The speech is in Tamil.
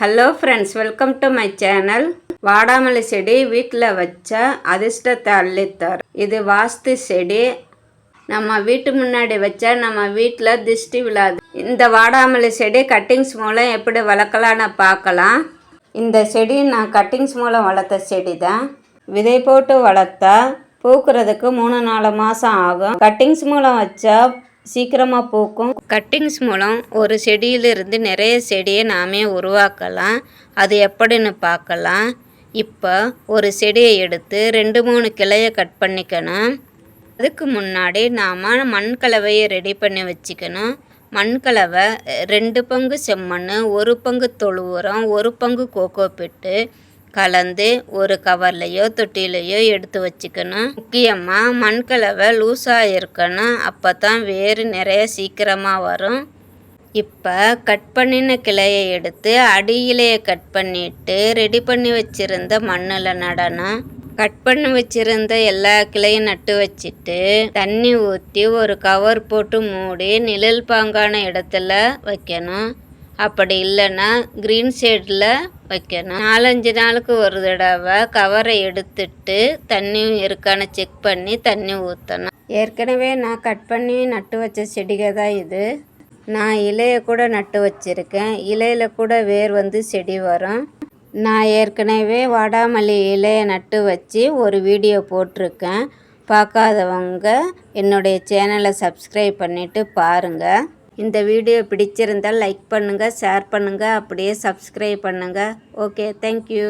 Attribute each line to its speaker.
Speaker 1: Hello friends welcome to my channel வாடாமல்லி செடி வீட்டில் வச்ச அதிர்ஷ்டத்தை அள்ளித்தரும் இது வாஸ்து செடி. நம்ம வீட்டு முன்னாடி வச்சா நம்ம வீட்டில் திஷ்டி விழாது. இந்த வாடாமல்லி செடி கட்டிங்ஸ் மூலம் எப்படி வளர்க்கலான்னு பார்க்கலாம். இந்த செடி நான் கட்டிங்ஸ் மூலம் வளர்த்த செடி தான் விதை போட்டு வளர்த்தா பூக்கிறதுக்கு மூணு நாலு மாதம் ஆகும். கட்டிங்ஸ் மூலம் வச்சா சீக்கிரமாக பூக்கும். கட்டிங்ஸ் மூலம் ஒரு செடியிலிருந்து நிறைய செடியை நாமே உருவாக்கலாம். அது எப்படின்னு பார்க்கலாம். இப்போ ஒரு செடியை எடுத்து ரெண்டு மூணு கிளையை கட் பண்ணிக்கணும். அதுக்கு முன்னாடி நாம் மண் கலவையை ரெடி பண்ணி வச்சுக்கணும். மண் கலவை ரெண்டு பங்கு செம்மண் ஒரு பங்கு தொழு உரம் ஒரு பங்கு கோகோ பிட்டு கலந்து ஒரு கவர்லையோ தொட்டிலையோ எடுத்து வச்சுக்கணும். முக்கியமாக மண்கலவை லூஸாக இருக்கணும். அப்போ தான் வேறு நிறைய சீக்கிரமாக வரும். இப்போ கட் பண்ணின கிளையை எடுத்து அடியிலேயே கட் பண்ணிவிட்டு ரெடி பண்ணி வச்சுருந்த மண்ணில் நடணும். கட் பண்ணி வச்சுருந்த எல்லா கிளையும் நட்டு வச்சுட்டு தண்ணி ஊற்றி ஒரு கவர் போட்டு மூடி நிழல் பாங்கான இடத்துல வைக்கணும். அப்படி இல்லைன்னா க்ரீன் ஷேடில் வைக்கணும். நாலஞ்சு நாளுக்கு ஒரு தடவை கவரை எடுத்துட்டு தண்ணி இருக்கான்னு செக் பண்ணி தண்ணி ஊற்றணும் ஏற்கனவே நான் கட் பண்ணி நட்டு வச்ச செடிகள் தான் இது. நான் இலையை கூட நட்டு வச்சுருக்கேன். இலையில் கூட வேர் வந்து செடி வரும். நான் ஏற்கனவே வாடாமல்லி இலையை நட்டு வச்சு ஒரு வீடியோ போட்டிருக்கேன். பார்க்காதவங்க என்னுடைய சேனலை சப்ஸ்கிரைப் பண்ணிவிட்டு பாருங்கள் இந்த வீடியோ பிடிச்சிருந்தால் லைக் பண்ணுங்கள் ஷேர் பண்ணுங்கள் அப்படியே சப்ஸ்கிரைப் பண்ணுங்கள் ஓகே தேங்க்யூ